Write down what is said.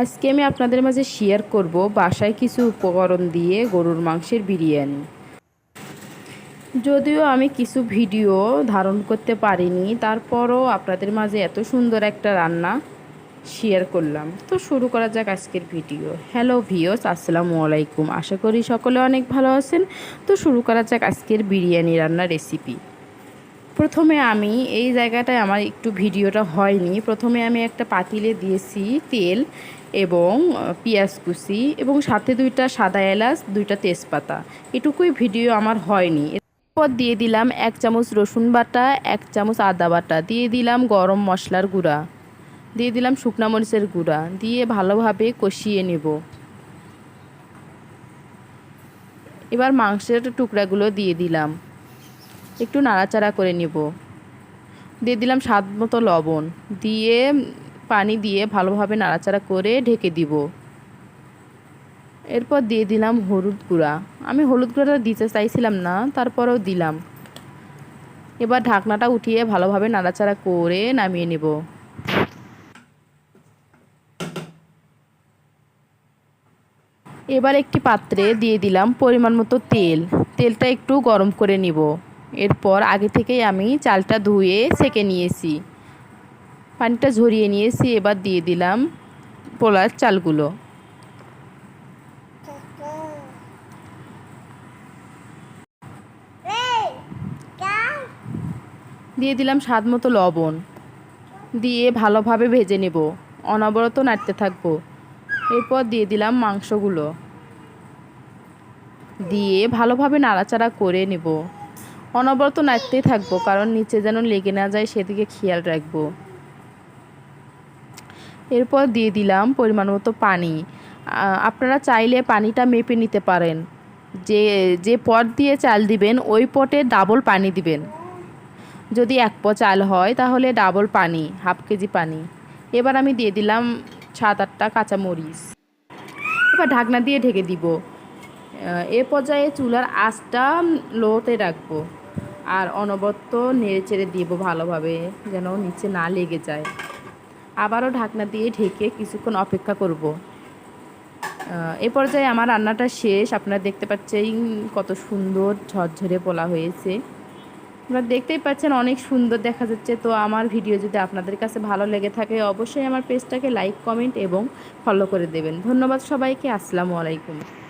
আজকে আমি আপনাদের মাঝে শেয়ার করব বাসায় কিছু উপকরণ দিয়ে গরুর মাংসের বিরিয়ানি। যদিও আমি কিছু ভিডিও ধারণ করতে পারিনি, তারপরও আপনাদের মাঝে এত সুন্দর একটা রান্না শেয়ার করলাম। তো শুরু করা যাক আজকের ভিডিও। হ্যালো ভিওস আসসালামু আলাইকুম। আশা করি সকলে অনেক ভালো আছেন। তো শুরু করা যাক আজকের বিরিয়ানি রান্নার রেসিপি প্রথমে আমি এই জায়গাটায় আমার একটু ভিডিওটা হয়নি। প্রথমে আমি একটা পাতিলে দিয়েছি তেল এবং পেঁয়াজ কুচি এবং সাথে দুইটা সাদা এলাচ, দুইটা তেজপাতা। এটুকুই ভিডিও আমার হয়নি। এরপর দিয়ে দিলাম এক চামচ রসুন বাটা, এক চামচ আদা বাটা। দিয়ে দিলাম গরম মশলার গুঁড়া। দিয়ে দিলাম শুকনা মরিচের গুঁড়া। দিয়ে ভালোভাবে কষিয়ে নেব। এবার মাংসের টুকরাগুলো দিয়ে দিলাম। একটু নাড়াচাড়া করে নিব। দিয়ে দিলাম স্বাদ মতো লবণ। দিয়ে পানি দিয়ে ভালোভাবে নাড়াচাড়া করে ঢেকে দিব। এরপর দিয়ে দিলাম হলুদ গুঁড়া। আমি হলুদ গুঁড়াটা দিতে চাইছিলাম না, তারপরেও দিলাম। এবার ঢাকনাটা উঠিয়ে ভালোভাবে নাড়াচাড়া করে নামিয়ে নেব। এবার একটি পাত্রে দিয়ে দিলাম পরিমাণ মতো তেল। তেলটা একটু গরম করে নিব। এরপর আগে থেকেই আমি চালটা ধুয়ে সেকে নিয়েছি। পানিটা ঝরিয়ে নিয়েছি, এবার দিয়ে দিলাম পোলার চালগুলো। দিয়ে দিলাম স্বাদ মতো লবণ। দিয়ে ভালোভাবে ভেজে নেব। অনবরত নাড়তে থাকব। এরপর দিয়ে দিলাম মাংসগুলো। দিয়ে ভালোভাবে নাড়াচাড়া করে নেব। অনবরত নাড়তেই থাকব, কারণ নিচে যেন লেগে না যায় সেদিকে খেয়াল রাখব। এরপর দিয়ে দিলাম পরিমাণ মতো পানি আপনারা চাইলে পানিটা মেপে নিতে পারেন। যে যে পট দিয়ে চাল দিবেন, ওই পটে ডাবল পানি দিবেন। যদি এক প চাল হয়, তাহলে ডাবল পানি, হাফ কেজি পানি। এবার আমি দিয়ে দিলাম সাত আটটা কাঁচামরিচ। এবার ঢাকনা দিয়ে ঢেকে দিব। এ পর্যায়ে চুলার আঁচটা লোতে রাখব। আর অনবরত নেড়ে চেড়ে দিব ভালোভাবে, যেন নিচে না লেগে যায়। আবারও ঢাকনা দিয়ে ঢেকে কিছুক্ষণ অপেক্ষা করব। এ পর্যায়ে আমার রান্নাটা শেষ। আপনারা দেখতে পাচ্ছেন কত সুন্দর ঝরঝরে পোলা হয়েছে। আপনারা দেখতেই পাচ্ছেন অনেক সুন্দর দেখা যাচ্ছে। তো আমার ভিডিও যদি আপনাদের কাছে ভালো লেগে থাকে, অবশ্যই আমার পেজটাকে লাইক, কমেন্ট এবং ফলো করে দেবেন। ধন্যবাদ সবাইকে। আসসালামু আলাইকুম।